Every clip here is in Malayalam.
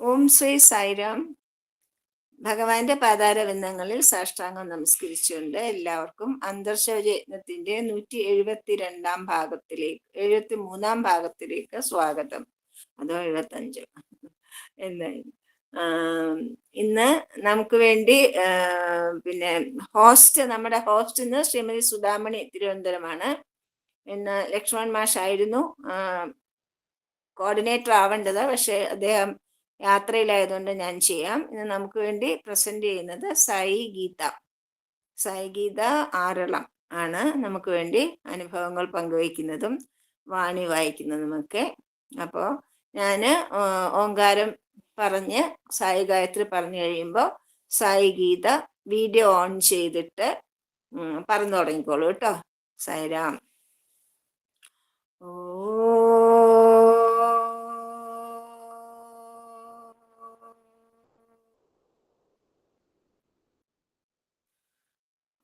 ഓം ശ്രീ സായിരാം. ഭഗവാന്റെ പാതാരബന്ധങ്ങളിൽ സാഷ്ടാംഗം നമസ്കരിച്ചുകൊണ്ട് എല്ലാവർക്കും അന്തർശൗര്യജ്ഞത്തിന്റെ നൂറ്റി എഴുപത്തിരണ്ടാം ഭാഗത്തിലേക്ക് എഴുപത്തി മൂന്നാം ഭാഗത്തിലേക്ക് സ്വാഗതം. അതോ എഴുപത്തഞ്ച്? എന്തായാലും ആം, ഇന്ന് നമുക്ക് വേണ്ടി പിന്നെ ഹോസ്റ്റ് നമ്മുടെ ഹോസ്റ്റ് ഇന്ന് ശ്രീമതി സുധാമണി തിരുവനന്തപുരമാണ്. ഇന്ന് ലക്ഷ്മൺ മാഷായിരുന്നു. കോർഡിനേറ്റർ ആവേണ്ടത്. പക്ഷെ അദ്ദേഹം യാത്രയിലായതുകൊണ്ട് ഞാൻ ചെയ്യാം. ഇന്ന് നമുക്ക് വേണ്ടി പ്രസന്റ് ചെയ്യുന്നത് സായി ഗീത സായി ഗീത ആറളം ആണ് നമുക്ക് വേണ്ടി അനുഭവങ്ങൾ പങ്കുവയ്ക്കുന്നതും വാണി വായിക്കുന്നതുമൊക്കെ. അപ്പോൾ ഞാൻ ഓങ്കാരം പറഞ്ഞ് സായി ഗായത്രി പറഞ്ഞു കഴിയുമ്പോൾ സായി ഗീത വീഡിയോ ഓൺ ചെയ്തിട്ട് പറഞ്ഞു തുടങ്ങിക്കോളൂ കേട്ടോ. സായിരാം.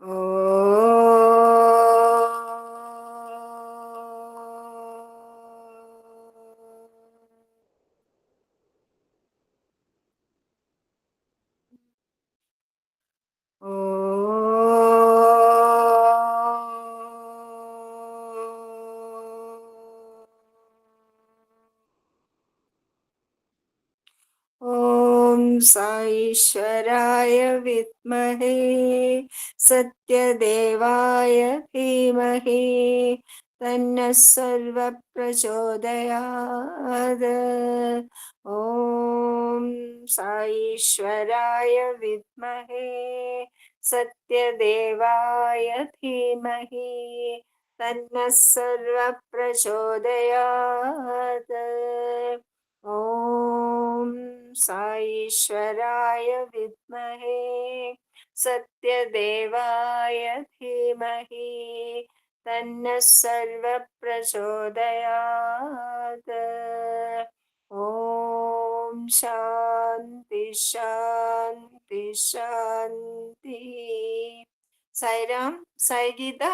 Oh. ॐ साईश्वराय विद्महे सत्यदेवाय धीमहि तन्नः सर्वप्रचोदयात् ॐ साईश्वराय विद्महे सत्यदेवाय धीमहि तन्नः ഓം സായീശ്വരായ വിദ്മഹേ സത്യദേവായ ധീമഹി തന്ന സർവ പ്രചോദയാത് ഓം ശാന്തി ശാന്തി ശാന്തി സൈറാം സൈഗീത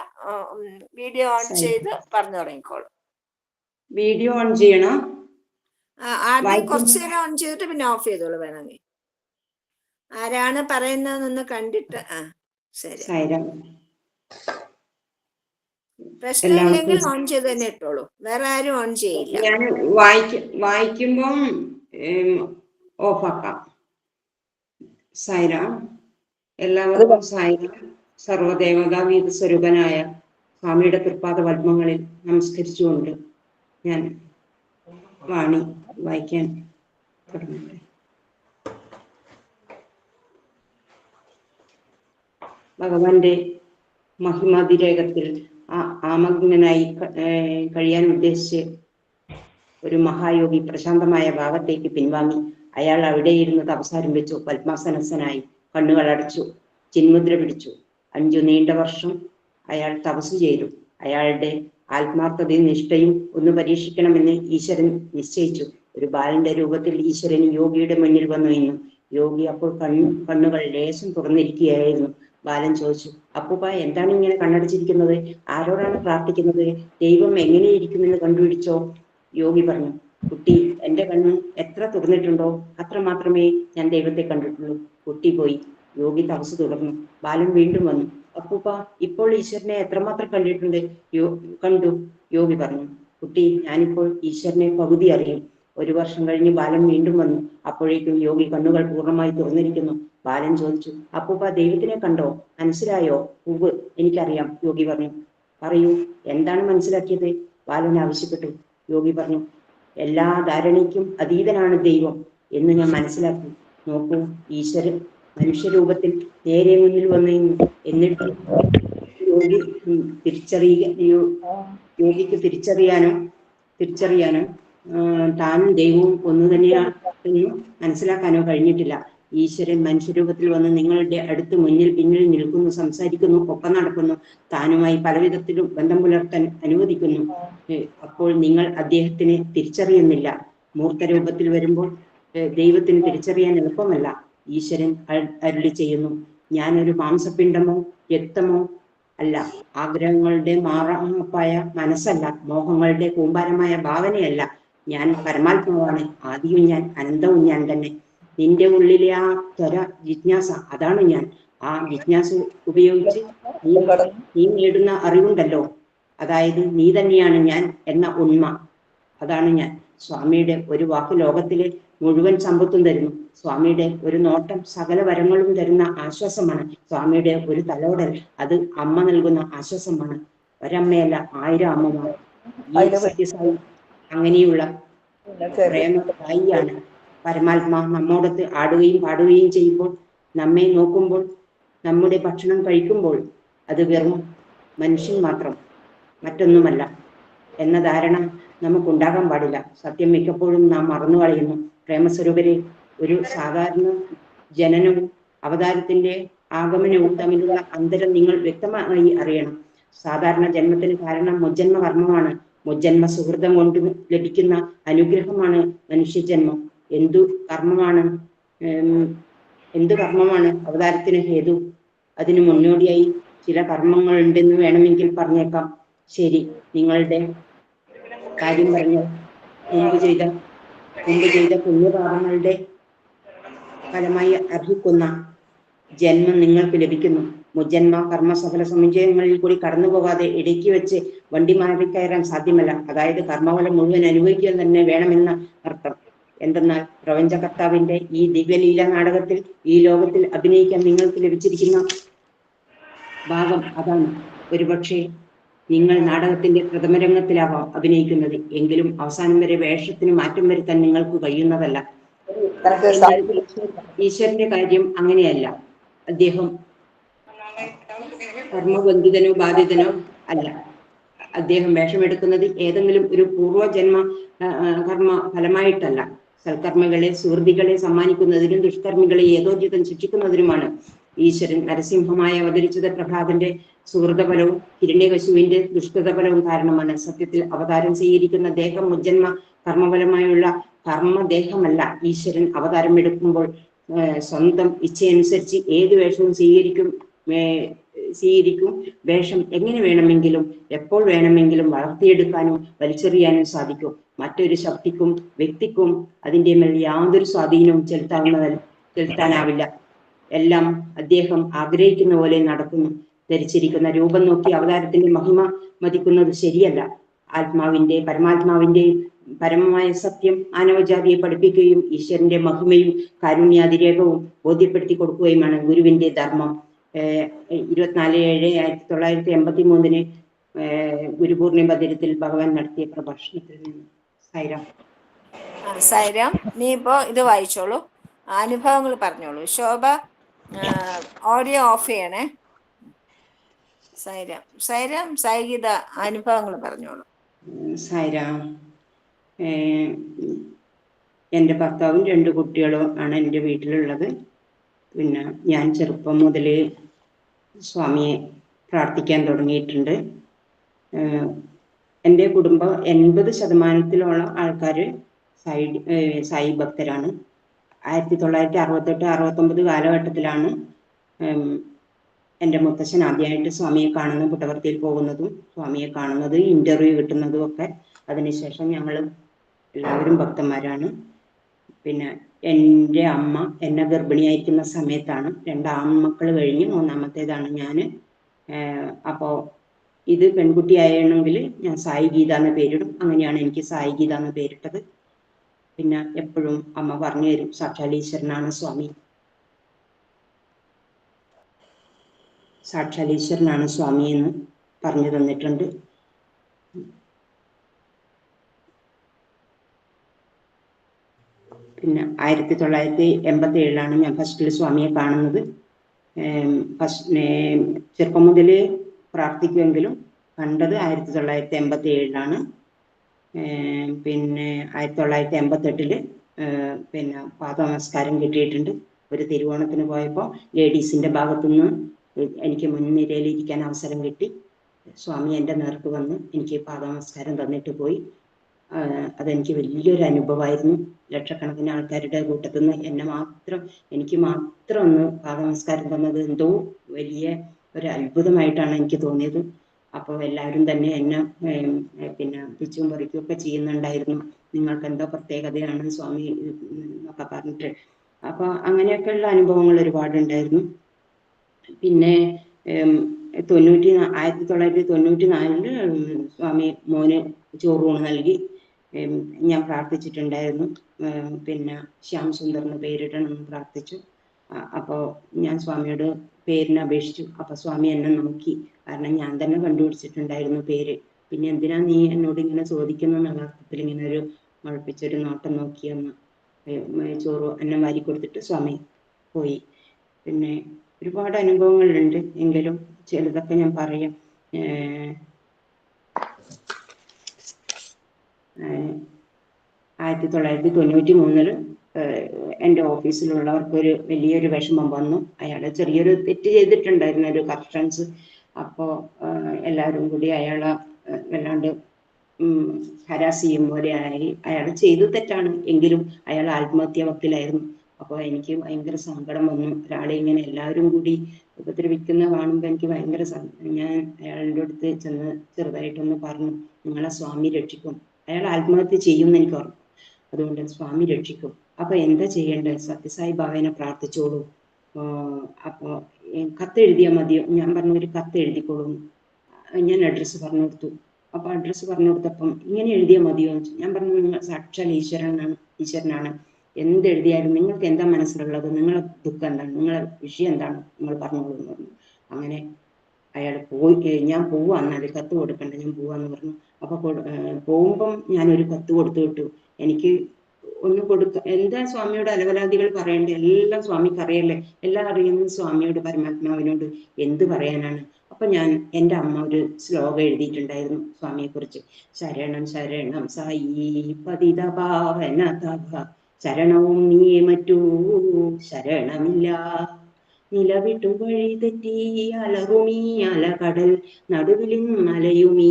വീഡിയോ ഓൺ ചെയ്ത് പറഞ്ഞു തുടങ്ങിക്കോളൂ. വീഡിയോ ഓൺ ചെയ്യണം. ആദ്യം. കുറച്ചു നേരം ഓൺ ചെയ്തിട്ട് പിന്നെ ഓഫ് ചെയ്തോളൂ വേണമെങ്കിൽ. ആരാണ് പറയുന്നതെന്നൊന്ന് കണ്ടിട്ട് ആ ശരി. പ്രശ്നമില്ലെങ്കിൽ ഓൺ ചെയ്ത് തന്നെ ഇട്ടോളൂ. വേറെ ആരും ഓൺ ചെയ്യില്ല. ഞാൻ വായിക്ക വായിക്കുമ്പം ഓഫാക്കാം സൈറാം എല്ലാവർക്കും സൈര. സർവദേവതാ വീത സ്വരൂപനായ സ്വാമിയുടെ തൃപ്പാദ പത്മങ്ങളിൽ നമസ്കരിച്ചുകൊണ്ട് ഞാൻ വാണി വായിക്കാൻ തുടങ്ങുന്നത്. ഭഗവാന്റെ മഹിമാതിരേകത്തിൽ ആമഗ്നനായി കഴിയാൻ ഉദ്ദേശിച്ച് ഒരു മഹായോഗി പ്രശാന്തമായ ഭാവത്തേക്ക് പിൻവാങ്ങി. അയാൾ അവിടെ ഇരുന്ന് തപസാരംഭിച്ചു പത്മാസനസ്സനായി കണ്ണുകൾ അടച്ചു ചിന്മുദ്ര പിടിച്ചു. അഞ്ചു നീണ്ട വർഷം അയാൾ തപസ് ചെയ്തു. അയാളുടെ ആത്മാർത്ഥതയും നിഷ്ഠയും ഒന്ന് പരീക്ഷിക്കണമെന്ന് ഈശ്വരൻ നിശ്ചയിച്ചു. ഒരു ബാലന്റെ രൂപത്തിൽ ഈശ്വരൻ യോഗിയുടെ മുന്നിൽ വന്നു നിന്നു. യോഗി അപ്പോൾ കണ്ണു കണ്ണുകൾ ലേശം തുറന്നിരിക്കുകയായിരുന്നു. ബാലൻ ചോദിച്ചു അപ്പൂപ്പ എന്താണ് ഇങ്ങനെ കണ്ണടച്ചിരിക്കുന്നത്? ആരോടാണ് പ്രാർത്ഥിക്കുന്നത്? ദൈവം എങ്ങനെയിരിക്കുമെന്ന് കണ്ടുപിടിച്ചോ? യോഗി പറഞ്ഞു കുട്ടി എന്റെ കണ്ണ് എത്ര തുറന്നിട്ടുണ്ടോ അത്ര മാത്രമേ ഞാൻ ദൈവത്തെ കണ്ടിട്ടുള്ളൂ. കുട്ടി പോയി. യോഗി തപസ് തുടർന്നു. ബാലൻ വീണ്ടും വന്നു. അപ്പൂപ്പ ഇപ്പോൾ ഈശ്വരനെ എത്രമാത്രം കണ്ടിട്ടുണ്ട്? യോ കണ്ടു. യോഗി പറഞ്ഞു കുട്ടി ഞാനിപ്പോൾ ഈശ്വരനെ പകുതി അറിയും. ഒരു വർഷം കഴിഞ്ഞ് ബാലൻ വീണ്ടും വന്നു. അപ്പോഴേക്കും യോഗി കണ്ണുകൾ പൂർണമായി തുറന്നിരിക്കുന്നു. ബാലൻ ചോദിച്ചു അപ്പൂപ്പ ദൈവത്തിനെ കണ്ടോ? മനസ്സിലായോ? ഉവ് എനിക്കറിയാം യോഗി പറഞ്ഞു. പറയൂ എന്താണ് മനസ്സിലാക്കിയത്? ബാലൻ ആവശ്യപ്പെട്ടു. യോഗി പറഞ്ഞു എല്ലാ ധാരണയ്ക്കും അതീതനാണ് ദൈവം എന്ന് ഞാൻ മനസ്സിലാക്കി. നോക്കൂ ഈശ്വരൻ മനുഷ്യരൂപത്തിൽ നേരെ മുന്നിൽ വന്നു. എന്നിട്ട് യോഗി തിരിച്ചറിയുക യോഗിക്ക് തിരിച്ചറിയാനും തിരിച്ചറിയാനും താനും ദൈവവും ഒന്നു തന്നെയാണെന്ന് മനസ്സിലാക്കാനോ കഴിഞ്ഞിട്ടില്ല. ഈശ്വരൻ മനുഷ്യരൂപത്തിൽ വന്ന് നിങ്ങളുടെ അടുത്ത് മുന്നിൽ പിന്നിൽ നിൽക്കുന്നു സംസാരിക്കുന്നു ഒപ്പം നടക്കുന്നു താനുമായി പലവിധത്തിലും ബന്ധം പുലർത്താൻ അനുവദിക്കുന്നു. അപ്പോൾ നിങ്ങൾ അദ്ദേഹത്തിനെ തിരിച്ചറിയുന്നില്ല. മൂർത്തരൂപത്തിൽ വരുമ്പോൾ ദൈവത്തിന് തിരിച്ചറിയാൻ എളുപ്പമല്ല. ഈശ്വരൻ അരുളി ചെയ്യുന്നു. ഞാനൊരു മാംസപിണ്ഡമോ രക്തമോ അല്ല. ആഗ്രഹങ്ങളുടെ മാറാപ്പായ മനസ്സല്ല. മോഹങ്ങളുടെ കൂമ്പാരമായ ഭാവനയല്ല. ഞാൻ പരമാത്മാവാണ്. ആദിയും ഞാൻ അനന്തവും ഞാൻ തന്നെ. നിന്റെ ഉള്ളിലെ ആ ത്വര ജിജ്ഞാസ അതാണ് ഞാൻ. ആ ജിജ്ഞാസ ഉപയോഗിച്ച് നീ നീ നേടുന്ന അറിവുണ്ടല്ലോ. അതായത് നീ തന്നെയാണ് ഞാൻ എന്ന ഉണ്മ. അതാണ് ഞാൻ. സ്വാമിയുടെ ഒരു വാക്ക് ലോകത്തിലെ മുഴുവൻ സമ്പത്തും തരുന്നു. സ്വാമിയുടെ ഒരു നോട്ടം സകല വരങ്ങളും തരുന്ന ആശ്വാസമാണ്. സ്വാമിയുടെ ഒരു തലോടൽ അത് അമ്മ നൽകുന്ന ആശ്വാസമാണ്. ഒരമ്മയല്ല ആയിരം അമ്മമാർ. അങ്ങനെയുള്ള പരമാത്മാ നമ്മോടൊത്ത് ആടുകയും പാടുകയും ചെയ്യുമ്പോൾ നമ്മെ നോക്കുമ്പോൾ നമ്മുടെ ഭക്ഷണം കഴിക്കുമ്പോൾ അത് വെറും മനുഷ്യൻ മാത്രം മറ്റൊന്നുമല്ല. എന്ന ധാരണ നമുക്കുണ്ടാകാൻ പാടില്ല. സത്യം മിക്കപ്പോഴും നാം മറന്നു കളയുന്നു പ്രേമസ്വരൂപരെ ഒരു സാധാരണ ജനനവും അവതാരത്തിന്റെ ആഗമനവും തമ്മിലുള്ള അന്തരം നിങ്ങൾ വ്യക്തമായി അറിയണം. സാധാരണ ജന്മത്തിന് കാരണം മുജ്ജന്മ കർമ്മമാണ്. മുജ്ജന്മ സുഹൃതം കൊണ്ട് ലഭിക്കുന്ന അനുഗ്രഹമാണ് മനുഷ്യജന്മം. എന്തു കർമ്മമാണ്? എന്തു കർമ്മമാണ്? അവതാരത്തിന് ഹേതു. അതിന് മുന്നോടിയായി ചില കർമ്മങ്ങൾ ഉണ്ടെന്ന് വേണമെങ്കിൽ പറഞ്ഞേക്കാം. ശരി നിങ്ങളുടെ കാര്യം പറഞ്ഞാൽ മുമ്പ് ചെയ്ത മുമ്പ് ചെയ്ത പുണ്യപാപങ്ങളുടെ ഫലമായി അർഹിക്കുന്ന ജന്മം നിങ്ങൾക്ക് ലഭിക്കുന്നു. മുജന്മ കർമ്മ സഫല സമുച്ചയങ്ങളിൽ കൂടി കടന്നു പോകാതെ ഇടയ്ക്ക് വെച്ച് വണ്ടി മാറി കയറാൻ സാധ്യമല്ല. അതായത് കർമ്മഫലം മുഴുവൻ അനുഭവിക്കുക തന്നെ വേണമെന്ന അർത്ഥം. എന്തെന്നാൽ പ്രപഞ്ചകർത്താവിന്റെ ഈ ദിവ്യലീല നാടകത്തിൽ ഈ ലോകത്തിൽ അഭിനയിക്കാൻ നിങ്ങൾക്ക് ലഭിച്ചിരിക്കുന്ന ഭാഗം അതാണ്. ഒരുപക്ഷെ നിങ്ങൾ നാടകത്തിന്റെ പ്രഥമ രംഗത്തിലാവാം അഭിനയിക്കുന്നത്. എങ്കിലും അവസാനം വരെ വേഷത്തിന് മാറ്റം വരുത്താൻ നിങ്ങൾക്ക് കഴിയുന്നതല്ല. ഈശ്വരന്റെ കാര്യം അങ്ങനെയല്ല. അദ്ദേഹം കർമ്മബന്ധിതനോ ബാധിതനോ അല്ല. അദ്ദേഹം വേഷമെടുക്കുന്നത് ഏതെങ്കിലും ഒരു പൂർവജന്മ കർമ്മ ഫലമായിട്ടല്ല. സൽക്കർമ്മികളെ സുഹൃതികളെ സമ്മാനിക്കുന്നതിനും ദുഷ്കർമ്മികളെ ഏതോദ്യതം ശിക്ഷിക്കുന്നതിനുമാണ് ഈശ്വരൻ നരസിംഹമായി അവതരിച്ചത് പ്രഭാതന്റെ സുഹൃതഫലവും ഹിരണ്യകശുവിന്റെ ദുഷ്കൃതഫലവും കാരണമാണ്. സത്യത്തിൽ അവതാരം ചെയ്തിരിക്കുന്ന ദേഹം മുജ്ജന്മ കർമ്മഫലമായുള്ള കർമ്മദേഹമല്ല. ഈശ്വരൻ അവതാരം എടുക്കുമ്പോൾ സ്വന്തം ഇച്ഛയനുസരിച്ച് ഏത് വേഷവും സ്വീകരിക്കും സ്വീകരിക്കും. വേഷം എങ്ങനെ വേണമെങ്കിലും എപ്പോൾ വേണമെങ്കിലും വളർത്തിയെടുക്കാനും വലിച്ചെറിയാനും സാധിക്കും. മറ്റൊരു ശക്തിക്കും വ്യക്തിക്കും അതിന്റെ മേൽ യാതൊരു സ്വാധീനവും ചെലുത്താവുന്നതല്ല ചെലുത്താനാവില്ല. എല്ലാം അദ്ദേഹം ആഗ്രഹിക്കുന്ന പോലെ നടക്കുന്നു. ധരിച്ചിരിക്കുന്ന രൂപം നോക്കി അവതാരത്തിന്റെ മഹിമ മതിക്കുന്നത് ശരിയല്ല. ആത്മാവിന്റെ പരമാത്മാവിന്റെ പരമമായ സത്യം മാനവജാതിയെ പഠിപ്പിക്കുകയും ഈശ്വരന്റെ മഹിമയും കാരുണ്യാതിരേകവും ബോധ്യപ്പെടുത്തി കൊടുക്കുകയുമാണ് ഗുരുവിന്റെ ധർമ്മം. ഇരുപത്തിനാല് ഏഴ് ആയിരത്തി തൊള്ളായിരത്തി എൺപത്തി മൂന്നിന് ഗുരുപൂർണിമ ദിനത്തിൽ ഭഗവാൻ നടത്തിയ പ്രഭാഷണത്തിൽ നിന്ന്. സൈറാം സൈറാം നീ ഇപ്പോ ഇത് വായിച്ചോളൂ. അനുഭവങ്ങൾ പറഞ്ഞോളൂ. ശോഭ ഓഡിയോ ഓഫ് ചെയ്യണേ. സൈരം സൈരം സൈഗീത അനുഭവങ്ങൾ പറഞ്ഞോളൂ. സൈരാം എന്റെ ഭർത്താവും രണ്ട് കുട്ടികളും ആണ് എന്റെ വീട്ടിലുള്ളത്. പിന്നെ ഞാൻ ചെറുപ്പം മുതൽ സ്വാമിയെ പ്രാർത്ഥിക്കാൻ തുടങ്ങിയിട്ടുണ്ട്. എന്റെ കുടുംബം എൺപത് ശതമാനത്തിലോളം ആൾക്കാർ സായി സായി ഭക്തരാണ്. ആയിരത്തി തൊള്ളായിരത്തി അറുപത്തെട്ട് അറുപത്തൊമ്പത് കാലഘട്ടത്തിലാണ് എന്റെ മുത്തശ്ശൻ ആദ്യമായിട്ട് സ്വാമിയെ കാണുന്ന പുട്ടവർത്തിയിൽ പോകുന്നതും സ്വാമിയെ കാണുന്നത് ഇന്റർവ്യൂ കിട്ടുന്നതും ഒക്കെ. അതിനുശേഷം ഞങ്ങൾ എല്ലാവരും ഭക്തന്മാരാണ്. പിന്നെ എന്റെ അമ്മ എന്നെ ഗർഭിണിയായിരിക്കുന്ന സമയത്താണ് രണ്ട് ആൺമക്കൾ കഴിഞ്ഞ് മൂന്നാമത്തേതാണ് ഞാൻ അപ്പോൾ ഇത് പെൺകുട്ടിയായിരുന്നെങ്കിൽ ഞാൻ സായി ഗീത എന്ന പേരിടും. അങ്ങനെയാണ് എനിക്ക് സായി ഗീത എന്ന് പേരിട്ടത്. പിന്നെ എപ്പോഴും അമ്മ പറഞ്ഞു തരും സാക്ഷാൽ ഈശ്വരനാണ് സ്വാമി. സാക്ഷാൽ ഈശ്വരനാണ് സ്വാമി എന്ന് പറഞ്ഞു തന്നിട്ടുണ്ട്. പിന്നെ ആയിരത്തി തൊള്ളായിരത്തി എൺപത്തി ഏഴിലാണ് ഞാൻ ഫസ്റ്റിൽ സ്വാമിയെ കാണുന്നത് ചെറുപ്പം മുതലേ പ്രാർത്ഥിക്കുമെങ്കിലും കണ്ടത് ആയിരത്തി തൊള്ളായിരത്തി എൺപത്തി ഏഴിലാണ് പിന്നെ ആയിരത്തി തൊള്ളായിരത്തി എൺപത്തെട്ടിൽ പിന്നെ പാദനമസ്കാരം കിട്ടിയിട്ടുണ്ട്. ഒരു തിരുവോണത്തിന് പോയപ്പോൾ ലേഡീസിന്റെ ഭാഗത്തുനിന്ന് എനിക്ക് മുൻനിരയിൽ ഇരിക്കാൻ അവസരം കിട്ടി. സ്വാമി എന്റെ നേർക്ക് വന്ന് എനിക്ക് പാദനമസ്കാരം തന്നിട്ട് പോയി. അതെനിക്ക് വലിയൊരു അനുഭവമായിരുന്നു. ലക്ഷക്കണക്കിന് ആൾക്കാരുടെ കൂട്ടത്തിൽ നിന്ന് എന്നെ മാത്രം എനിക്ക് മാത്രം ഒന്ന് പാദനമസ്കാരം തന്നത് എന്തോ വലിയ ഒരു അത്ഭുതമായിട്ടാണ് എനിക്ക് തോന്നിയത്. അപ്പോൾ എല്ലാവരും തന്നെ എന്നെ പിന്നെ പിച്ചും പറിക്കും ഒക്കെ ചെയ്യുന്നുണ്ടായിരുന്നു. നിങ്ങൾക്ക് എന്തോ പ്രത്യേകതയാണ് സ്വാമി എന്നൊക്കെ പറഞ്ഞിട്ട്. അപ്പോൾ അങ്ങനെയൊക്കെയുള്ള അനുഭവങ്ങൾ ഒരുപാടുണ്ടായിരുന്നു. പിന്നെ തൊണ്ണൂറ്റി ആയിരത്തി തൊള്ളായിരത്തി തൊണ്ണൂറ്റി നാലിൽ സ്വാമി മോന് ചോറൂണ് നൽകി. ഞാൻ പ്രാർത്ഥിച്ചിട്ടുണ്ടായിരുന്നു. പിന്നെ ശ്യാം സുന്ദറിന് പേരിടണം എന്ന് പ്രാർത്ഥിച്ചു. അപ്പോൾ അപ്പോ ഞാൻ സ്വാമിയോട് പേരിന് അപേക്ഷിച്ചു. അപ്പൊ സ്വാമി എന്നെ നോക്കി. കാരണം ഞാൻ തന്നെ കണ്ടുപിടിച്ചിട്ടുണ്ടായിരുന്നു പേര്. പിന്നെ എന്തിനാ നീ എന്നോട് ഇങ്ങനെ ചോദിക്കുന്നു എന്നുള്ള അർത്ഥത്തിൽ ഇങ്ങനെ ഒരു മുഴപ്പിച്ചൊരു നോട്ടം അമ്മ ചോറ് എന്നെ വാരി കൊടുത്തിട്ട് സ്വാമി പോയി. പിന്നെ ഒരുപാട് അനുഭവങ്ങളുണ്ട് എങ്കിലും ചിലതൊക്കെ ഞാൻ പറയാം. ആയിരത്തി തൊള്ളായിരത്തി തൊണ്ണൂറ്റി മൂന്നിൽ എന്റെ ഓഫീസിലുള്ളവർക്ക് ഒരു വലിയൊരു വിഷമം വന്നു. അയാൾ ചെറിയൊരു തെറ്റ് ചെയ്തിട്ടുണ്ടായിരുന്നു ഒരു കറക്ഷൻസ് അപ്പോൾ എല്ലാവരും കൂടി അയാളെ വല്ലാണ്ട് ഹരാസ് ചെയ്യും പോലെ ആയി. അയാൾ ചെയ്തു തെറ്റാണ് എങ്കിലും അയാൾ ആത്മഹത്യ വക്കിലായിരുന്നു അപ്പോൾ എനിക്ക് ഭയങ്കര സങ്കടം വന്നു. ഒരാളെ ഇങ്ങനെ എല്ലാവരും കൂടി ഉപദ്രവിക്കുന്ന കാണുമ്പോൾ എനിക്ക് ഭയങ്കര ഞാൻ അയാളുടെ അടുത്ത് ചെന്ന് ചെറുതായിട്ടൊന്ന് പറഞ്ഞു നിങ്ങളെ സ്വാമി രക്ഷിക്കും. അയാൾ ആത്മഹത്യ ചെയ്യുമെന്ന് എനിക്ക് ഉറപ്പ്. അതുകൊണ്ട് സ്വാമി രക്ഷിക്കും. അപ്പൊ എന്താ ചെയ്യേണ്ടത്? സത്യസായി ഭാവനെ പ്രാർത്ഥിച്ചോളൂ. ആഹ് അപ്പൊ ഏ, കത്ത് മതിയോ? ഞാൻ പറഞ്ഞു ഒരു കത്ത് ഞാൻ അഡ്രസ്സ് പറഞ്ഞു കൊടുത്തു അപ്പൊ അഡ്രസ്സ് പറഞ്ഞു കൊടുത്തപ്പം ഇങ്ങനെ എഴുതിയാൽ മതിയോ. ഞാൻ പറഞ്ഞു നിങ്ങൾ സാക്ഷാൽ ഈശ്വരനാണ് ഈശ്വരനാണ്. എന്ത് എഴുതിയാലും നിങ്ങൾക്ക് എന്താ മനസ്സിലുള്ളത്? നിങ്ങളെ ദുഃഖം എന്താണ്? നിങ്ങളെ വിഷയം എന്താണ്? നിങ്ങൾ പറഞ്ഞോളൂ എന്ന് പറഞ്ഞു. അങ്ങനെ അയാൾ പോയി ഞാൻ പോവാന്ന് കത്ത് കൊടുക്കണ്ട ഞാൻ പോവാന്ന് പറഞ്ഞു. അപ്പൊ പോകുമ്പം ഞാൻ ഒരു കത്ത് കൊടുത്തു വിട്ടു. എനിക്ക് ഒന്ന് കൊടുക്ക. എന്താ സ്വാമിയോട് അലവലാദികൾ പറയണ്ടേ? എല്ലാം സ്വാമിക്ക് അറിയല്ലേ? എല്ലാം അറിയുന്ന സ്വാമിയോട് പരമാത്മാവിനോട് എന്ത് പറയാനാണ്? അപ്പൊ ഞാൻ എന്റെ അമ്മ ഒരു ശ്ലോകം എഴുതിയിട്ടുണ്ടായിരുന്നു സ്വാമിയെ കുറിച്ച് ശരണം ശരണം സായി പതിത പാവന ശരണവും നീ മറ്റൂ ശരണമില്ല. നിലവിട്ടു വഴി തെറ്റി അലറുമീ അലകടൽ. നടുവിലും മലയുമീ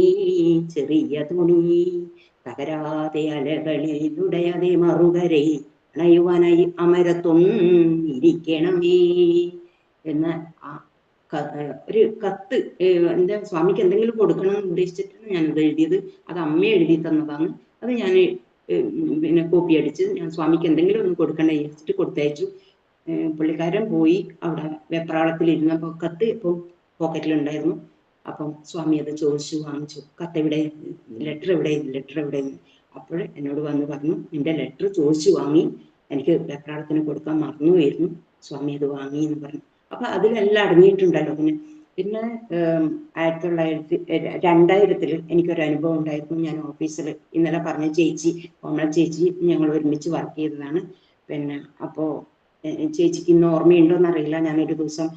ചെറിയ തുണി. തകരാതെ അലകളിലുടയതെ മറുകരെ അണയുവാനായി അമരത്തൊന്നിരിക്കണമേ എന്ന ആ ഒരു കത്ത് എന്റെ സ്വാമിക്ക് എന്തെങ്കിലും കൊടുക്കണം എന്ന് ഉദ്ദേശിച്ചിട്ടാണ് ഞാനത് എഴുതിയത്. അത് അമ്മ എഴുതി തന്നതാണ്. അത് ഞാൻ പിന്നെ കോപ്പി അടിച്ച് ഞാൻ സ്വാമിക്ക് എന്തെങ്കിലും ഒന്ന് കൊടുക്കണ്ട വിചാരിച്ചിട്ട് കൊടുത്തയച്ചു. പുള്ളിക്കാരൻ പോയി അവിടെ വെപ്രാളത്തിൽ ഇരുന്നപ്പോൾ കത്ത് ഇപ്പോൾ പോക്കറ്റിലുണ്ടായിരുന്നു. അപ്പം സ്വാമി അത് ചോദിച്ചു വാങ്ങിച്ചു. കത്ത് എവിടെ? ലെറ്റർ എവിടെ? ലെറ്റർ എവിടെ? അപ്പോൾ എന്നോട് വന്ന് പറഞ്ഞു നിന്റെ ലെറ്റർ ചോദിച്ചു വാങ്ങി. എനിക്ക് വെപ്രാളത്തിന് കൊടുക്കാൻ മറന്നു വരുന്നു സ്വാമി അത് വാങ്ങി എന്ന് പറഞ്ഞു. അപ്പൊ അതിലെല്ലാം അടങ്ങിയിട്ടുണ്ടല്ലോ. പിന്നെ പിന്നെ ആയിരത്തി തൊള്ളായിരത്തി രണ്ടായിരത്തിൽ എനിക്കൊരു അനുഭവം ഉണ്ടായിരുന്നു. ഞാൻ ഓഫീസിൽ ഇന്നലെ പറഞ്ഞ ചേച്ചി കോമള ചേച്ചി ഞങ്ങൾ ഒരുമിച്ച് വർക്ക് ചെയ്തതാണ്. പിന്നെ അപ്പോ ഏ, ചേച്ചിക്ക് ഇന്ന് ഓർമ്മയുണ്ടോ എന്നറിയില്ല ഒരു ദിവസം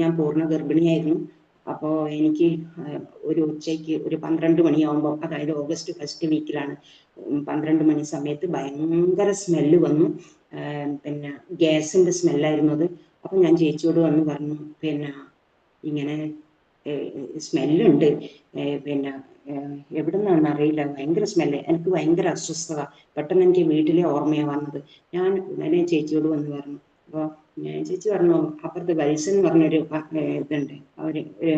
ഞാൻ പൂർണ ഗർഭിണിയായിരുന്നു. അപ്പോൾ എനിക്ക് ഒരു ഉച്ചയ്ക്ക് ഒരു പന്ത്രണ്ട് മണിയാവുമ്പോൾ അതായത് ഓഗസ്റ്റ് ഫസ്റ്റ് വീക്കിലാണ് പന്ത്രണ്ട് മണി സമയത്ത് ഭയങ്കര സ്മെല്ല് വന്നു. പിന്നെ സ്മെല്ലായിരുന്നു അത്. അപ്പൊ ഞാൻ ചേച്ചിയോട് വന്ന് പറഞ്ഞു പിന്നെ ഇങ്ങനെ സ്മെല്ലുണ്ട്. പിന്നെ എവിടെ നിന്നാണെന്ന് അറിയില്ല. ഭയങ്കര സ്മെല്ല്. എനിക്ക് ഭയങ്കര അസ്വസ്ഥത. പെട്ടെന്ന് എനിക്ക് വീട്ടിലെ ഓർമ്മയാണ് വന്നത്. ഞാൻ ഉടനെ ചേച്ചിയോട് വന്ന് പറഞ്ഞു അപ്പോൾ ചേച്ചി പറഞ്ഞു അപ്പുറത്ത് വത്സൻ എന്ന് പറഞ്ഞൊരു ഇതുണ്ട്. അവർ ഒരു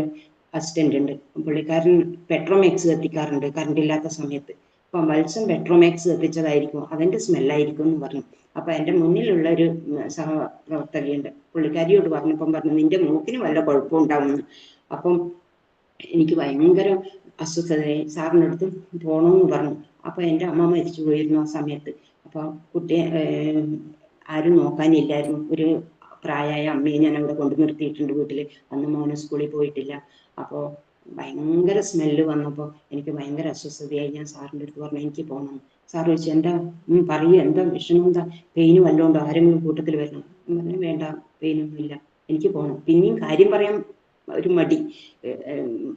അസിസ്റ്റന്റ് ഉണ്ട്. പുള്ളിക്കാരൻ പെട്രോമാക്സ് കത്തിക്കാറുണ്ട് കറണ്ട് ഇല്ലാത്ത സമയത്ത്. അപ്പം വത്സൻ പെട്രോമാക്സ് കത്തിച്ചതായിരിക്കും അതിന്റെ സ്മെല്ലായിരിക്കും എന്ന് പറഞ്ഞു. അപ്പൊ എന്റെ മുന്നിലുള്ള ഒരു സഹപ്രവർത്തകയുണ്ട്. പുള്ളിക്കാരിയോട് പറഞ്ഞപ്പം പറഞ്ഞു നിന്റെ മൂക്കിന് വല്ല കുഴപ്പമുണ്ടാവുമെന്ന് അപ്പം എനിക്ക് ഭയങ്കര അസ്വസ്ഥതയായി സാറിന്റെ അടുത്ത് പോകണമെന്ന് പറഞ്ഞു. അപ്പൊ എന്റെ അമ്മ മരിച്ചു പോയിരുന്നു ആ സമയത്ത്. അപ്പൊ കുട്ടിയെ ഏർ, ആരും നോക്കാനില്ലായിരുന്നു. ഒരു പ്രായമായ അമ്മയെ ഞാൻ അവിടെ കൊണ്ടു നിർത്തിയിട്ടുണ്ട് വീട്ടിൽ അന്ന് മോന് സ്കൂളിൽ പോയിട്ടില്ല. അപ്പോൾ ഭയങ്കര സ്മെല്ല് വന്നപ്പോൾ എനിക്ക് ഭയങ്കര അസ്വസ്ഥതയായി. ഞാൻ സാറിന്റെ അടുത്ത് പറഞ്ഞു എനിക്ക് പോകണം സാർ ചോദിച്ചു എന്താ? ഉം, പറയൂ. എന്താ വിഷമം? എന്താ? പെയിന് വല്ലതുകൊണ്ടോ ആരെങ്കിലും കൂട്ടത്തിൽ വരണം? പറഞ്ഞു വേണ്ട പെയിനൊന്നും ഇല്ല. എനിക്ക് പോകണം പിന്നെയും കാര്യം പറയാൻ ഒരു മടി.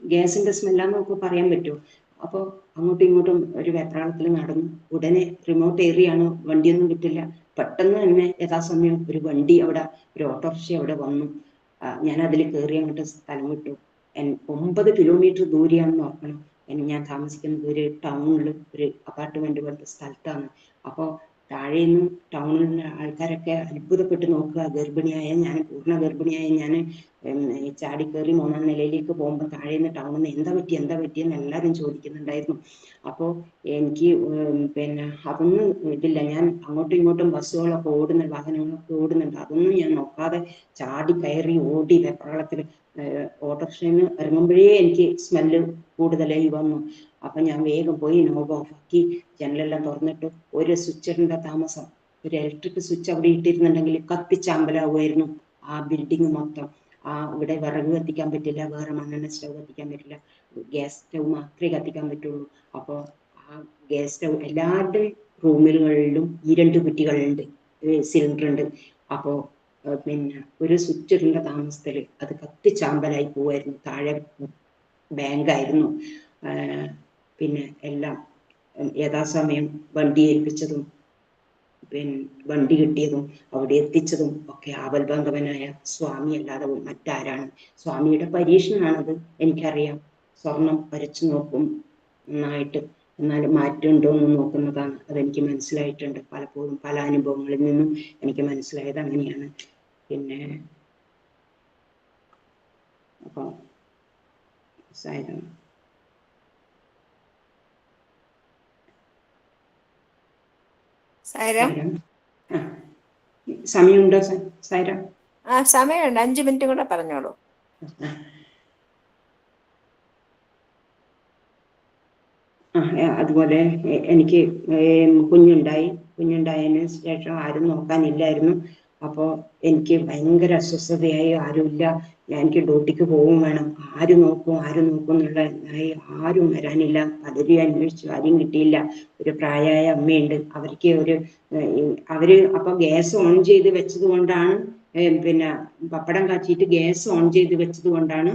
ഗ്യാസിന്റെ സ്മെല്ലാന്നൊക്കെ പറയാൻ പറ്റുമോ? അപ്പോൾ അങ്ങോട്ടും ഇങ്ങോട്ടും ഒരു വെപ്രാളത്തിൽ നടന്നു. ഉടനെ റിമോട്ട് ഏറിയാണ് വണ്ടിയൊന്നും കിട്ടില്ല പെട്ടെന്ന് തന്നെ യഥാസമയം ഒരു വണ്ടി അവിടെ ഒരു ഓട്ടോറിക്ഷ അവിടെ വന്നു. ഞാൻ അതിൽ കയറി അങ്ങോട്ട് സ്ഥലം വിട്ടു. ഒമ്പത് കിലോമീറ്റർ ദൂരെയാണെന്ന് ഓർക്കണം. ഞാൻ താമസിക്കുന്നത് ഒരു ടൗണിൽ ഒരു അപ്പാർട്ട്മെന്റ് പോലത്തെ സ്ഥലത്താണ്. അപ്പോൾ താഴെ നിന്ന് ടൗണിലുള്ള ആൾക്കാരൊക്കെ അത്ഭുതപ്പെട്ട് നോക്കുക ഗർഭിണിയായ ഞാൻ പൂർണ ഗർഭിണിയായ ഞാൻ ചാടി കയറി മൂന്നാം നിലയിലേക്ക് പോകുമ്പോൾ താഴെ നിന്ന് ടൗണിൽ നിന്ന് എന്താ പറ്റി എന്താ പറ്റിയെന്ന് എല്ലാവരും ചോദിക്കുന്നുണ്ടായിരുന്നു. അപ്പോൾ എനിക്ക് പിന്നെ അതൊന്നും ഇതില്ല. ഞാൻ അങ്ങോട്ടും ഇങ്ങോട്ടും ബസ്സുകളൊക്കെ ഓടുന്നുണ്ട് വാഹനങ്ങളൊക്കെ ഓടുന്നുണ്ട്. അതൊന്നും ഞാൻ നോക്കാതെ ചാടി കയറി ഓടി വെപ്രാളത്തിൽ ഓട്ടോറിക്ഷയിൽ നിന്ന് ഇറങ്ങുമ്പോഴേ എനിക്ക് സ്മെല്ല് കൂടുതലായി വന്നു. അപ്പൊ ഞാൻ വേഗം പോയി നോബ് ഓഫാക്കി ജനലെല്ലാം തുറന്നിട്ട്. ഒരു സ്വിച്ചറിന്റെ താമസം. ഒരു ഇലക്ട്രിക് സ്വിച്ച് അവിടെ ഇട്ടിരുന്നുണ്ടെങ്കിൽ കത്തിച്ചാമ്പലാവുമായിരുന്നു ആ ബിൽഡിംഗ് മൊത്തം. ആ ഇവിടെ വിറക് കത്തിക്കാൻ പറ്റില്ല വേറെ മണ്ണെണ്ണ സ്റ്റൗ കത്തിക്കാൻ പറ്റില്ല ഗ്യാസ് സ്റ്റൗ മാത്രമേ കത്തിക്കാൻ പറ്റുള്ളൂ. അപ്പോൾ ആ ഗ്യാസ് സ്റ്റൗ എല്ലാവരുടെ റൂമുകളിലും ഈ രണ്ട് കുറ്റികളുണ്ട് സിലിണ്ടർ ഉണ്ട് അപ്പോൾ പിന്നെ ഒരു സ്വിച്ച് ഇടേണ്ട താമസത്തിൽ അത് കത്തിച്ചാമ്പലായി പോവായിരുന്നു. താഴെ ബാങ്കായിരുന്നു. പിന്നെ എല്ലാം യഥാസമയം വണ്ടി ഏൽപ്പിച്ചതും വണ്ടി കിട്ടിയതും അവിടെ എത്തിച്ചതും ഒക്കെ ആവൽബന്ധവനായ സ്വാമി അല്ലാതെ മറ്റാരാണ്? സ്വാമിയുടെ പരീക്ഷണമാണത് എനിക്കറിയാം. സ്വർണം വരച്ചു നോക്കും നന്നായിട്ട്. എന്നാൽ മാറ്റമുണ്ടോ എന്ന് നോക്കുന്നതാണ് അതെനിക്ക് മനസ്സിലായിട്ടുണ്ട്. പലപ്പോഴും പല അനുഭവങ്ങളിൽ നിന്നും എനിക്ക് മനസ്സിലായത് അങ്ങനെയാണ്. പിന്നെ അപ്പോൾ സാരം സൈരം സാരം ആ സമയമുണ്ടോ സൈര ആ സമയമുണ്ട്. അഞ്ചു മിനിറ്റ് കൂടെ പറഞ്ഞോളൂ. അതുപോലെ എനിക്ക് കുഞ്ഞുണ്ടായി. കുഞ്ഞുണ്ടായതിന് ശേഷം ആരും നോക്കാനില്ലായിരുന്നു. അപ്പോൾ എനിക്ക് ഭയങ്കര അസ്വസ്ഥതയായി ആരുമില്ല. ഞാൻ എനിക്ക് ഡ്യൂട്ടിക്ക് പോകും വേണം. ആര് നോക്കും ആര് നോക്കും എന്നുള്ള ആരും വരാനില്ല. പലരും അന്വേഷിച്ചു ആരും കിട്ടിയില്ല. ഒരു പ്രായമായ അമ്മയുണ്ട്. അവർക്ക് ഒരു അവർ അപ്പൊ ഗ്യാസ് ഓൺ ചെയ്ത് വെച്ചത് കൊണ്ടാണ് പിന്നെ പപ്പടം കാച്ചിട്ട് ഗ്യാസ് ഓൺ ചെയ്ത് വെച്ചത് കൊണ്ടാണ്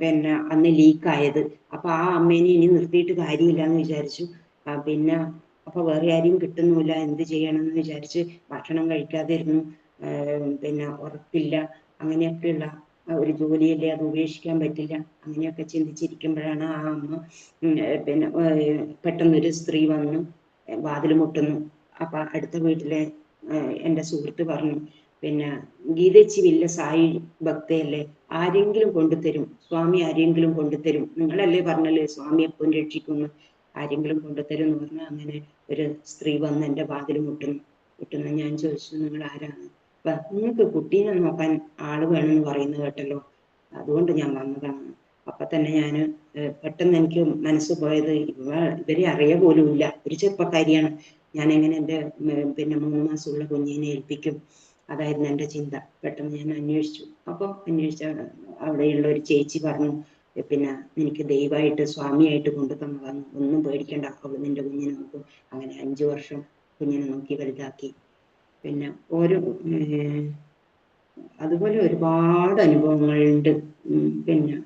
പിന്നെ അന്ന് ലീക്കായത്. അപ്പൊ ആ അമ്മേനെ ഇനി നിർത്തിയിട്ട് കാര്യമില്ല എന്ന് വിചാരിച്ചു പിന്നെ അപ്പൊ വേറെ ആരെയും കിട്ടുന്നുമില്ല എന്ത് ചെയ്യണം എന്ന് വിചാരിച്ച് ഭക്ഷണം കഴിക്കാതിരുന്നു പിന്നെ ഉറപ്പില്ല അങ്ങനെയൊക്കെയുള്ള ഒരു ജോലിയല്ലേ അത് ഉപേക്ഷിക്കാൻ പറ്റില്ല അങ്ങനെയൊക്കെ ചിന്തിച്ചിരിക്കുമ്പോഴാണ് ആ അമ്മ പിന്നെ പെട്ടെന്ന് പെട്ടെന്നൊരു സ്ത്രീ വന്നു വാതിൽ മുട്ടുന്നു. അപ്പൊ അടുത്ത വീട്ടിലെ എന്റെ സുഹൃത്ത് പറഞ്ഞു പിന്നെ ഗീതച്ചി വില്ല സായി ഭക്തയല്ലേ ആരെങ്കിലും കൊണ്ടുതരും സ്വാമി ആരെങ്കിലും കൊണ്ടുതരും. നിങ്ങളല്ലേ പറഞ്ഞല്ലേ സ്വാമി എപ്പോഴും രക്ഷിക്കുന്നു. ആരെങ്കിലും കൊണ്ടുതരും എന്ന് അങ്ങനെ ഒരു സ്ത്രീ വന്ന് എന്റെ വാതിൽ മുട്ടുന്നു മുട്ടുന്നു ഞാൻ ചോദിച്ചു നിങ്ങൾ ആരാണ് നിങ്ങൾക്ക് കുട്ടീനെ നോക്കാൻ ആൾ വേണമെന്ന് പറയുന്നത് കേട്ടല്ലോ. അതുകൊണ്ട് ഞാൻ വന്നതാണ്. അപ്പൊ തന്നെ ഞാൻ പെട്ടെന്ന് എനിക്ക് മനസ്സ് പോയത് ഇവ ഇവരെ അറിയ പോലും ഇല്ല. ഒരു ചെറുപ്പക്കാരിയാണ്. ഞാൻ എങ്ങനെ എന്റെ പിന്നെ മൂന്ന് മാസമുള്ള കുഞ്ഞിനെ ഏൽപ്പിക്കും? അതായിരുന്നു എന്റെ ചിന്ത. പെട്ടെന്ന് ഞാൻ അന്വേഷിച്ചു. അപ്പോൾ അന്വേഷിച്ച അവിടെയുള്ള ഒരു ചേച്ചി പറഞ്ഞു "എ, പിന്നെ എനിക്ക് ദൈവമായിട്ട് സ്വാമിയായിട്ട് കൊണ്ടു ഒന്നും പേടിക്കണ്ട. അവൾ നിന്റെ കുഞ്ഞിനെ നോക്കും. അങ്ങനെ അഞ്ചു വർഷം കുഞ്ഞിനെ നോക്കി വലുതാക്കി. പിന്നെ ഓരോ അതുപോലെ ഒരുപാട് അനുഭവങ്ങളുണ്ട്. പിന്നെ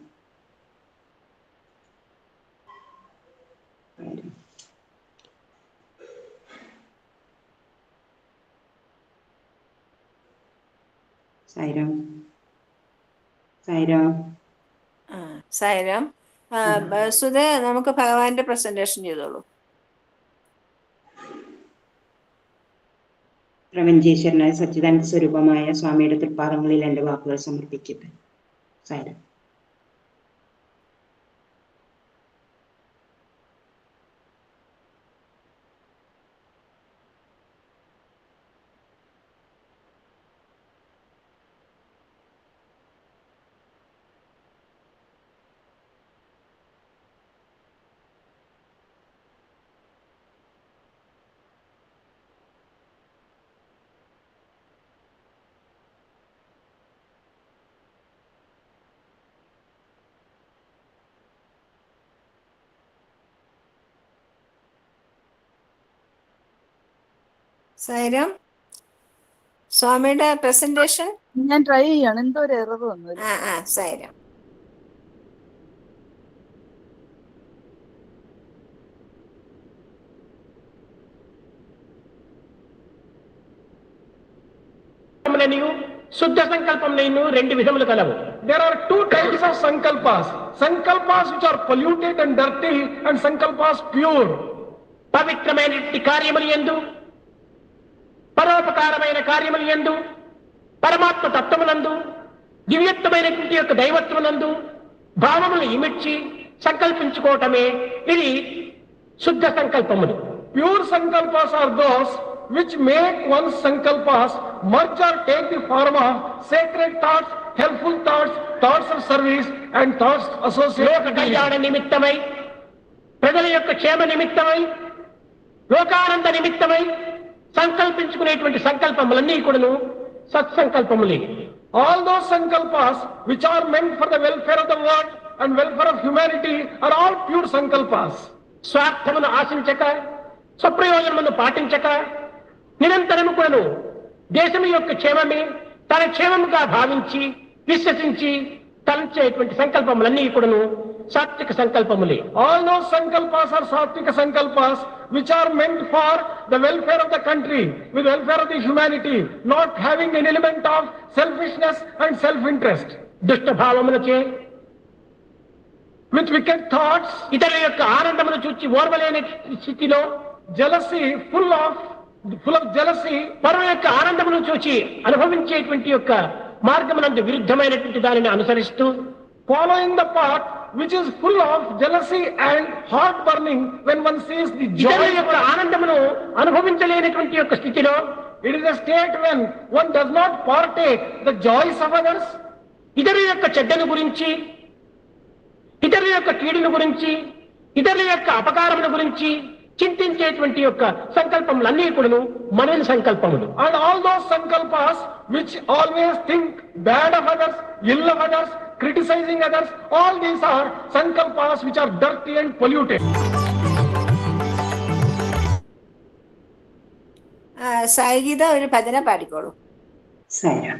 സായിരാം സായിരാം സൈരം സുധ നമുക്ക് ഭഗവാന്റെ പ്രസന്റേഷൻ ചെയ്തോളൂ. പ്രപഞ്ചേശ്വരനായ സച്ചിദാനന്ദ സ്വരൂപമായ സ്വാമിയുടെ തൃപ്പാദങ്ങളിൽ എന്റെ വാക്കുകൾ സമർപ്പിക്കട്ടെ. സായിരാം സൈരം സ്വാമിയുടെ പ്രസന്റേഷൻ ഞാൻ ട്രൈ ചെയ്യാണ് എന്തോ ഒരു എറർ വന്നു ആ ആ സൈരം సంకల్పములనియు శుద్ధ సంకల్పములైన రెండు విధములు కలవు There are two types of sankalpas. Sankalpas which are polluted and dirty and sankalpas pure. పవిత్రమైనటువంటి కార్యములు ఎందు పరోపకారమైన కార్యములు ఎందు పరమాత్మ తత్వమునందు దివ్యత్వమైన యొక్క దైవత్వమునందు భావములు ఇమిడ్చి సంకల్పించుకోవటమే ఇది శుద్ధ సంకల్పములు. Pure sankalpas are those which make one sankalpas much are take the form of sacred thoughts helpful thoughts thoughts of service and thoughts associate కళ్యాణ నిమిత్తమై ప్రజల యొక్క క్షేమ నిమిత్తమై లోకానంద నిమిత్తమై సంకల్పించుకునేటువంటి సంకల్పములన్నీ కూడాను సత్సంకల్పములే. All those sankalpas which are meant for the welfare of the world and welfare of humanity are all pure sankalpas. స్వార్థమును ఆశించక స్వప్రయోజనమును పాటించక నిరంతరము కూడాను దేశం యొక్క క్షేమమే తన క్షేమముగా భావించి విశ్వసించి తలంచేటువంటి సంకల్పములన్నీ కూడాను సాత్విక సంకల్పములే. All those sankalpas are sattvika sankalpas which are meant for the welfare of the country with welfare of the humanity not having an element of selfishness and self interest దుష్ట భావములచే విత్ వికెట్ థాట్స్ ఇతరుల యొక్క ఆనందమును చూచి ఓర్వలేని స్థితిలో jealousy full of full of jealousy పరువు యొక్క ఆనందమును చూచి అనుభవించేటువంటి యొక్క మార్గమునందు విరుద్ధమైనటువంటి దానిని అనుసరిస్తూ following the part which is full of jealousy and heart burning when one sees the joy యొక్క ఆనందమును అనుభవించలేనటువంటి యొక్క స్థితిలో it is the state when one does not partake the joys of others ఇతరుల యొక్క చెడ్డను గురించి ఇతరుల యొక్క కీడును గురించి ఇతరుల యొక్క అపకారముల గురించి చింతించేటువంటి యొక్క సంకల్పములన్నీ కూడాను మనని సంకల్పములు and all those sankalpas which always think bad of others, ill of others, criticizing others, all these are sankalpas which are dirty and polluted. ആ, സായിഗീത ഒരു ഭജന പാടിക്കോളൂ സാരം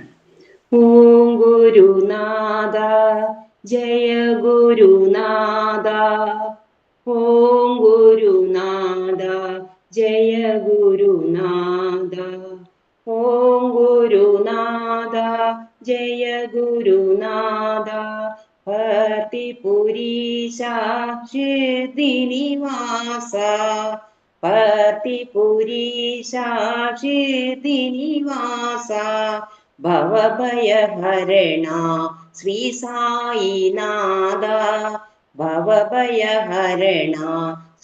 ഓം ഗുരുനാഥ ജയ ഗുരുനാഥ ഓം ഗുരുനാഥ ജയ ഗുരുനാഥ ഓം ഗുരുനാഥ ജയ ഗുരുനാഥ ഭക്തിപുരീശ നിവാസ പതിപുരീശാഷിനിവാസ ഭവഭയഹരണ ശ്രീ സായിനാഥ. ഭവഭയഹരണ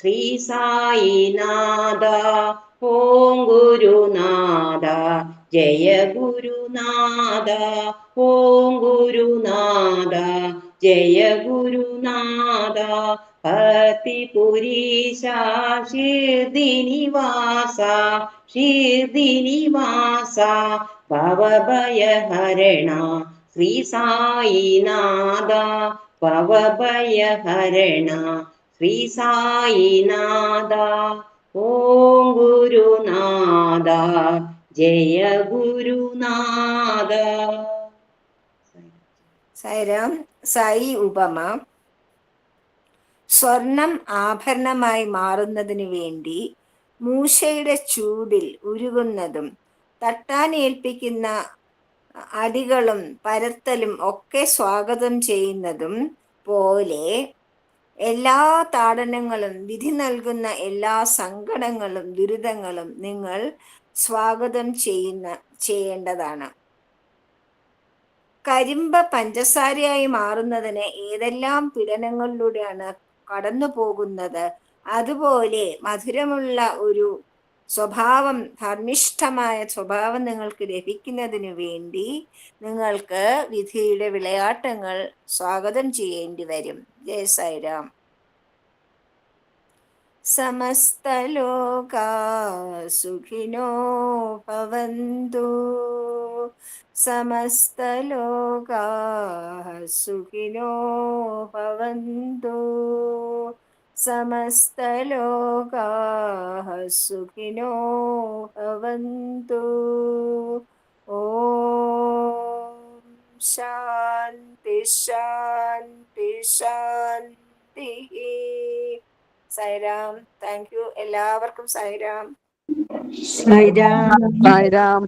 ശ്രീ സായിനാഥ. ഓം ഗുരുനാഥ ജയ ഗുരുനാഥ. ഓം ഗുരുനാഥ ജയ ഗുരുനാഥ. പതിപുരീശാ നിവാസ നിവാസ ഭവഭയഹരണ ശ്രീ സായിനാഥ. ഭവഭയഹരണ ശ്രീ സായിനാഥ. ഓം ഗുരുനാഥ. ജയ ഗുരുനാഥ. സൈരം. സായി ഉപമ. സ്വർണം ആഭരണമായി മാറുന്നതിന് വേണ്ടി മൂശയുടെ ചൂടിൽ ഉരുകുന്നതും തട്ടാൻ ഏൽപ്പിക്കുന്ന അടികളും പരത്തലും ഒക്കെ സ്വാഗതം ചെയ്യുന്നതും പോലെ എല്ലാ താടനങ്ങളും വിധി നൽകുന്ന എല്ലാ സങ്കടങ്ങളും ദുരിതങ്ങളും നിങ്ങൾ സ്വാഗതം ചെയ്യുന്ന ചെയ്യേണ്ടതാണ്. കരിമ്പ പഞ്ചസാരയായി മാറുന്നതിന് ഏതെല്ലാം പീഡനങ്ങളിലൂടെയാണ് കടന്നു പോകുന്നത് അതുപോലെ മധുരമുള്ള ഒരു സ്വഭാവം ധർമ്മിഷ്ഠമായ സ്വഭാവം നിങ്ങൾക്ക് ലഭിക്കുന്നതിന് വേണ്ടി നിങ്ങൾക്ക് വിധിയുടെ വിളയാട്ടങ്ങൾ സ്വാഗതം ചെയ്യേണ്ടി വരും. ജയ സായിരാം. സമസ്തലോകാ സുഖിനോ ഭവന്തു. സമസ്തലോകാ സുഖിനോ ഭവന്തു. സമസ്തലോകാ സുഖിനോ भवन्तु ഓം शान्ति शान्ति शान्तिः സായിരാം താങ്ക് യു. എല്ലാവർക്കും സായിരാം സായിരാം